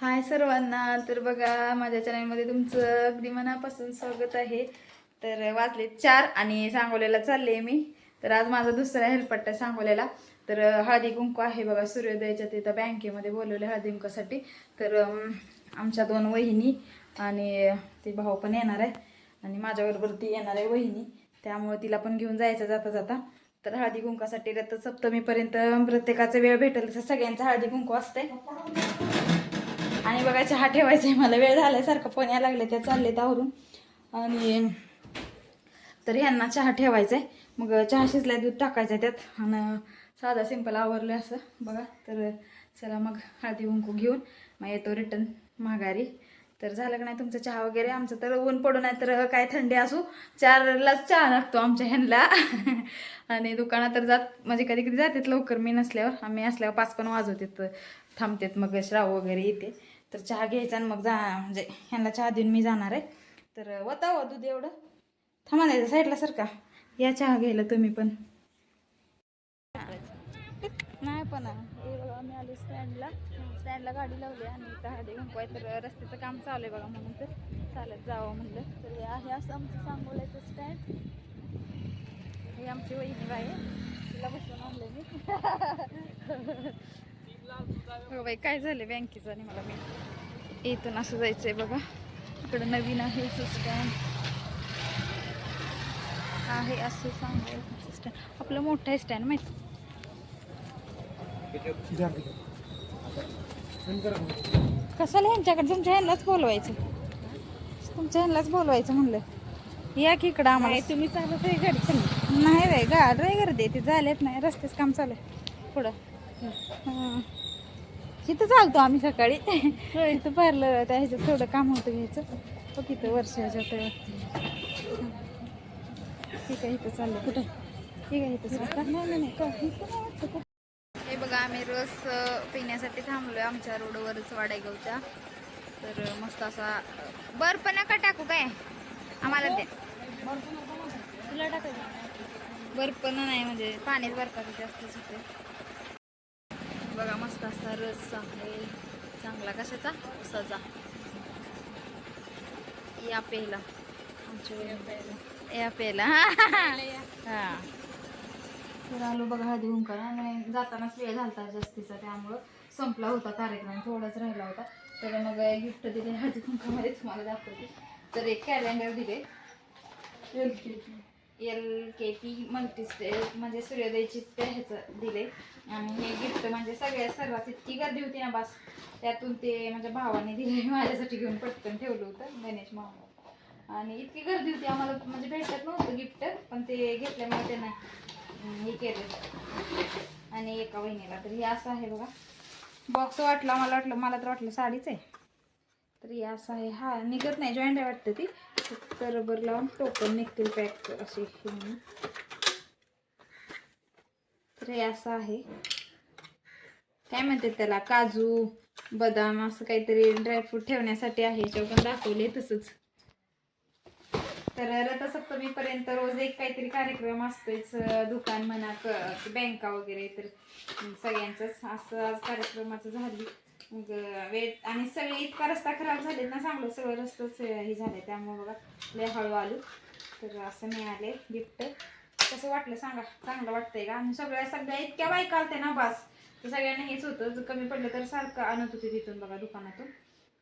हाय सर्वांना. तर बघा माझ्या चॅनलमध्ये तुमचं अगदी मनापासून स्वागत आहे. तर वाचले चार आणि सांगोल्याला चालले मी. तर आज माझा दुसरा हेल्पट्टा आहे सांगोल्याला. तर हळदी कुंकू आहे बघा सूर्योदयाच्या तिथं बँकेमध्ये बोलवले हळदी कुंकासाठी. तर आमच्या दोन वहिनी आणि ती भाऊ पण येणार आहे. आणि माझ्याबरोबर ती येणार आहे वहिनी. त्यामुळे तिला पण घेऊन जायचं जाता जाता. तर हळदी कुंकासाठी रथ सप्तमीपर्यंत प्रत्येकाचा वेळ भेटेल. तसं सगळ्यांचा हळदी कुंकू असते आणि बघा चहा ठेवायचा आहे मला वेळ झाल्यासारखं फोन यायला लागले त्या चालले आवरून. आणि तर ह्यांना चहा ठेवायचा आहे मग चहा शिजलाय दूध टाकायचं आहे त्यात. आणि साधा सिंपल आवरलं असं. बघा तर चला मग हळदी कुंकू घेऊन. मग येतो रिटर्न माघारी. तर झालं का नाही तुमचं चहा वगैरे आमचं तर ऊन पडू नाही तर काय थंडी असू. चारलाच चहा लागतो आमच्या ह्यांना. आणि दुकानात तर जात म्हणजे कधी कधी जातात लवकर मी नसल्यावर आम्ही असल्यावर पाच पण वाजवतात थांबतात मग श्राव वगैरे येते. तर चहा घ्यायचा आणि मग जा म्हणजे ह्यांना चहा देऊन मी जाणार आहे. तर वता हो दूध एवढं. थांबा नाही साईडला सारखा या चहा घ्यायला तुम्ही पण. स्टँडला. स्टँडला गाडी लावली आणि इथं हळदी कुंकू तर रस्त्याचं काम चालू आहे बघा म्हणून तर चालत जावं म्हणलं. तर हे आहे असं आमचं सांगोल्याचं स्टँड. हे आमची वहिनी बाई आहे. तिला बसून आणलं मी. हो बाई काय झालं बँकेचं आणि मला मी इथून असं जायचं आहे बघा. इकडं नवीन आहे स्टँड. आहे असं सांगायचं स्टँड. आपलं मोठं आहे स्टँड माहिती. कशाला ह्यांच्याकडे? तुमच्या ह्यांनाच बोलवायचं. तुमच्या ह्यांनाच बोलवायचं म्हणलं. या की इकडं आम्हाला. तुम्ही चालत आहे गाडी नाही रे रे गर्दी ते झालेत नाही रस्त्याच काम चालू आहे. पुढं. इथं चालतो आम्ही सकाळी. इथं पार्लर त्या ह्याच्यात थोडं काम होतं घ्यायचं. तिथं वर्षाच्या ते ठीक आहे इथं चाललं कुठं? ठीक आहे इथं चालतं नाही नाही, आम्ही रस पिण्यासाठी थांबलोय आमच्या रोडवरच वाडेगावच्या. तर मस्त असा बर्फ नका टाकू काय? आम्हाला ते तुला टाकायचं. बर्फ नाही म्हणजे पाणीच बर्फाचं जास्तच होते बघा मस्त असा रस आहे. चांगला कशाचा? उसाचा. या पेला. आमच्या या पेला. हा. तर आलो बघा हळदी कुंकू आणि जातानाच वेळ झालता जास्तीचा त्यामुळं संपला होता कार्यक्रम थोडाच राहिला होता. तर मग गिफ्ट दिले हळदी कुंकामध्ये तुम्हाला दाखवते. तर एक कॅलेंडर दिले. L K P multi state म्हणजे सूर्योदयची ते ह्याचं दिले. आणि हे गिफ्ट म्हणजे सगळ्या सर्वात इतकी गर्दी होती ना बास त्यातून ते माझ्या भावाने दिले. माझ्यासाठी घेऊन पटकन ठेवलं होतं गणेश मामा. आणि इतकी गर्दी होती आम्हाला म्हणजे भेटत नव्हतं गिफ्ट पण ते घेतल्यामुळे त्यांना हे केलं. आणि एका वहिनीला. तर हे असं आहे बघा. बॉक्स वाटला मला वाटलं मला तर वाटलं साडीच आहे. तर हे असं आहे. हा निघत नाही. जॉईंट आहे वाटतं ती. तर रबर लावून टोकन निघतील पॅक असे तर हे असं आहे. काय म्हणतात त्याला? काजू बदाम असं काहीतरी ड्रायफ्रूट ठेवण्यासाठी आहे. याच्यावर पण दाखवले तसंच. तर रथसप्तमीपर्यंत रोज एक काहीतरी कार्यक्रम असतोच दुकान म्हणा क- बँका वगैरे तर सगळ्यांचंच असं आज कार्यक्रमाचं झाली. मग वेळ आणि सगळे इतका रस्ता खराब झाले ना चांगलं सगळं रस्तच हे झाले त्यामुळे बघा लय हळू आलो. तर असं मिळाले गिफ्ट. कसं वाटलं सांगा? चांगलं वाटतंय का? आणि सगळ्या सगळ्या इतक्या बायका आलते ना बास. तर सगळ्यांना हेच होतं जर कमी पडलं तर सारखं आणत होते तिथून बघा दुकानातून.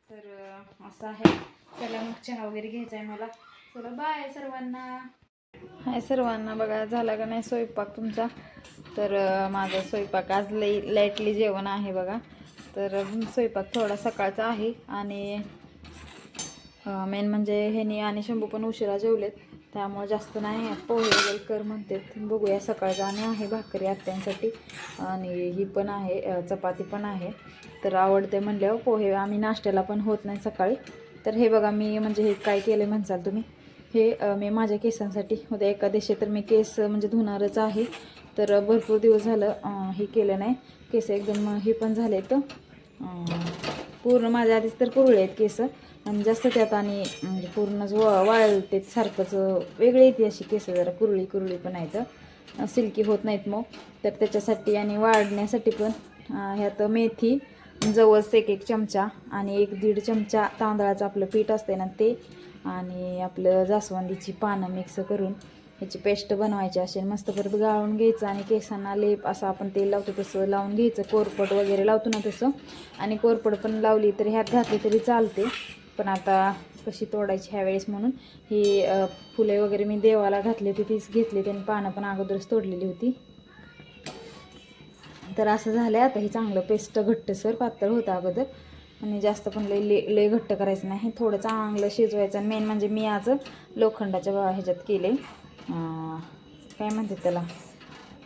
तर असं आहे. चला मग चहा वगैरे घ्यायचा आहे मला. चला बाय सर्वांना. हाय सर्वांना बघा झाला का नाही स्वयंपाक तुमचा? तर माझा स्वयंपाक आज लई लाईटली जेवण आहे बघा. तर स्वयंपाक थोडा सकाळचा आहे आणि मेन म्हणजे ह्यानी आणि शंभू पण उशिरा जेवलेत. त्यामुळे जास्त नाही पोहे वगैरे कर म्हणतात. बघूया सकाळचा आणि आहे भाकरी आत्यांसाठी. आणि ही पण आहे चपाती पण आहे. तर आवडते म्हणल्यावर पोहे आम्ही नाश्त्याला पण होत नाही सकाळी. तर हे बघा मी म्हणजे हे काय केलं म्हणसाल तुम्ही? हे मी माझ्या केसांसाठी. उद्या एकादशी तर मी केस म्हणजे धुणारच आहे. तर भरपूर दिवस झालं हे केलं नाही. केस एकदम हे पण झाले आहेत पूर्ण माझ्या आधीच तर कुरळे आहेत केस. आणि जास्त त्यात आणि म्हणजे पूर्ण जो वाळते सारखंच वेगळी येते अशी केस जरा कुरळी कुरळी पण आहेत. सिल्की होत नाहीत मग. तर त्याच्यासाठी आणि वाढण्यासाठी पण ह्यात मेथी जवळच एक एक चमचा आणि एक दीड चमचा तांदळाचं आपलं पीठ असते ना ते आणि आपलं जास्वंदीची पानं मिक्स करून ह्याची पेस्ट बनवायची असेल मस्त परत गाळून घ्यायचं आणि केसांना लेप असं आपण तेल लावतो तसं लावून घ्यायचं. कोरपट वगैरे लावतो ना तसं. आणि कोरपट पण लावली तर ह्यात घातली तरी चालते. पण आता कशी तोडायची ह्यावेळेस म्हणून ही फुले वगैरे मी देवाला घातली होती तीच घेतली. त्यांनी पानं पण अगोदरच तोडलेली होती. तर असं झालं आहे आता हे चांगलं पेस्ट घट्टसर पातळ होतं अगोदर. आणि जास्त पण लय ले लय घट्ट करायचं नाही. थोडं चांगलं शिजवायचं. आणि मेन म्हणजे मी आज लोखंडाच्या ह्याच्यात केले. काय म्हणतात त्याला?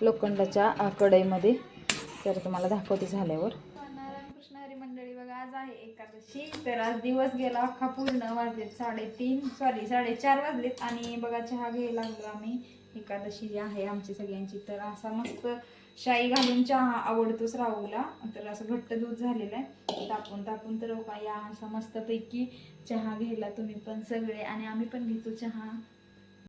लोखंडाच्या कढईमध्ये. तर तुम्हाला दाखवते झाल्यावर. कृष्ण हरी मंडळी बघा आज आहे एकादशी. तर आज दिवस गेला अख्खा पूर्ण वाजलेत. साडेतीन सॉरी साडेचार वाजलेत. आणि बघा चहा घ्यायला लागलो आम्ही. एकादशी जी आहे आमची सगळ्यांची तर असा मस्त शाई घालून चहा आवडतोच राहूला. तर असं घट्ट दूध झालेलं आहे. तापून तापून तर हो का या असा मस्तपैकी चहा घ्यायला तुम्ही पण सगळे आणि आम्ही पण घेतो चहा.